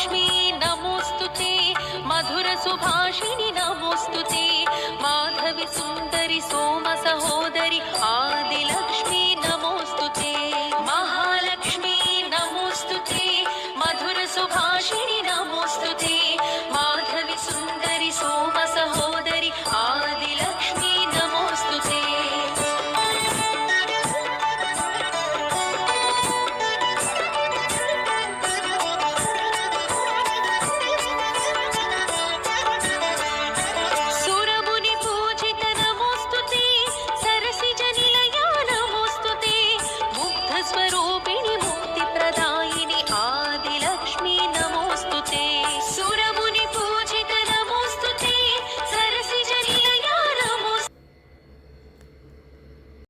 लक्ष्मी नमोस्तु ते। मधुरसुभाषिणि नमोस्तु माधवि सुन्दरि सोमसहोदरि आदिलक्ष्मी आदिलक्ष्मि नमोस्तु ते। महालक्ष्मी नमोस्तु ते। मधुरसुभाषिणि नमोस्तु ते। माधवि सुन्दरि सोम